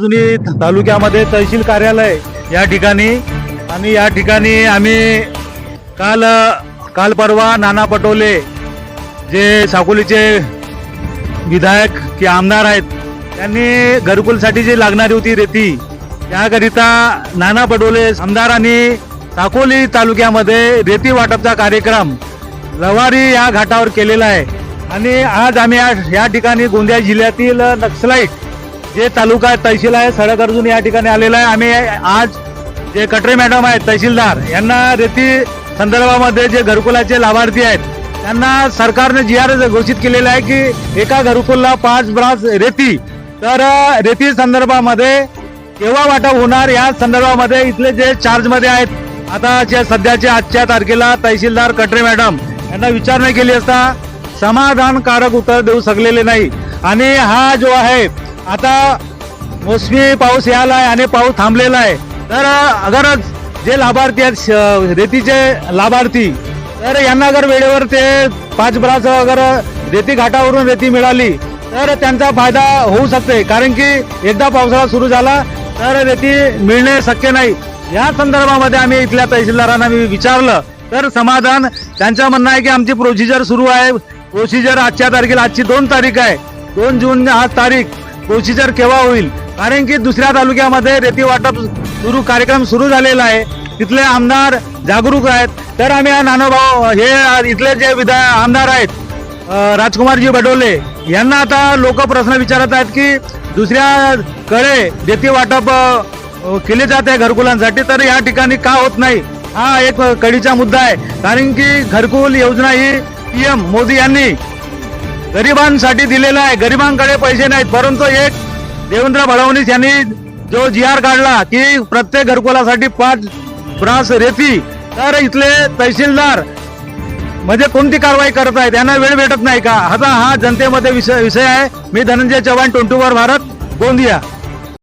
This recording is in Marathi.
जुनी तालुक्यामध्ये तहसील कार्यालय या ठिकाणी आणि या ठिकाणी आम्ही काल काल परवा नाना पटोले जे साकोलीचे विधायक की आमदार आहेत त्यांनी घरकुलसाठी जी लागणारी होती रेती त्याकरिता नाना पटोले आमदारांनी साकोली तालुक्यामध्ये रेती वाटपचा कार्यक्रम लवारी या घाटावर केलेला आहे. आणि आज आम्ही या ठिकाणी गोंदिया जिल्ह्यातील नक्सलाईट जे तालुका तहसील आहे सडक अर्जुन या ठिकाणी आलेला आहे. आम्ही आज जे कटरे मॅडम आहेत तहसीलदार यांना रेती संदर्भामध्ये जे घरकुलाचे लाभार्थी आहेत त्यांना सरकारने जी आर घोषित केलेलं आहे की एका घरकुलला पाच ब्रास रेती. तर रेती संदर्भामध्ये केव्हा वाटप होणार या संदर्भामध्ये इथले जे चार्जमध्ये आहेत आता जे सध्याच्या आजच्या तारखेला तहसीलदार कटरे मॅडम यांना विचारणा केली असता समाधानकारक उत्तर देऊ शकलेले नाही. आणि हा जो आहे आता मोसमी पाऊस यायला आहे आणि पाऊस थांबलेला आहे. तर अगर जे लाभार्थी आहेत रेतीचे लाभार्थी तर यांना अगर वेळेवर ते पाच ब्रास अगर रेती घाटावरून रेती मिळाली तर त्यांचा फायदा होऊ शकते कारण की एकदा पावसाळा सुरू झाला तर रेती मिळणे शक्य नाही. या संदर्भामध्ये आम्ही इथल्या तहसीलदारांना मी विचारलं तर समाधान त्यांचं म्हणणं आहे की आमची प्रोसिजर सुरू आहे. प्रोसिजर आजच्या तारखेला आजची दोन तारीख आहे. दोन जून आज तारीख. प्रोसिजर केव्हा होईल? कारण की दुसऱ्या तालुक्यामध्ये रेती वाटप सुरू कार्यक्रम सुरू झालेला आहे. तिथले आमदार जागरूक आहेत. तर आम्ही हा नानोभाऊ हे इथले जे विधा आमदार आहेत राजकुमारजी बडोले यांना आता लोक प्रश्न विचारत आहेत की दुसऱ्याकडे रेती वाटप केले जात आहे घरकुलांसाठी तर या ठिकाणी का होत नाही? हा एक कडीचा मुद्दा आहे. कारण की घरकुल योजना ही पी एम मोदी यांनी गरिबांसाठी दिलेला आहे. गरिबांकडे पैसे नाहीत. परंतु एक देवेंद्र फडणवीस यांनी जो जी आर काढला की प्रत्येक घरकुलासाठी पाच ब्रास रेती. तर इथले तहसीलदार म्हणजे कोणती कारवाई करत आहेत यांना वेळ भेटत नाही का? आता हा जनतेमध्ये विषय विषय आहे. मी धनंजय चव्हाण टोंटूवर भारत गोंदिया.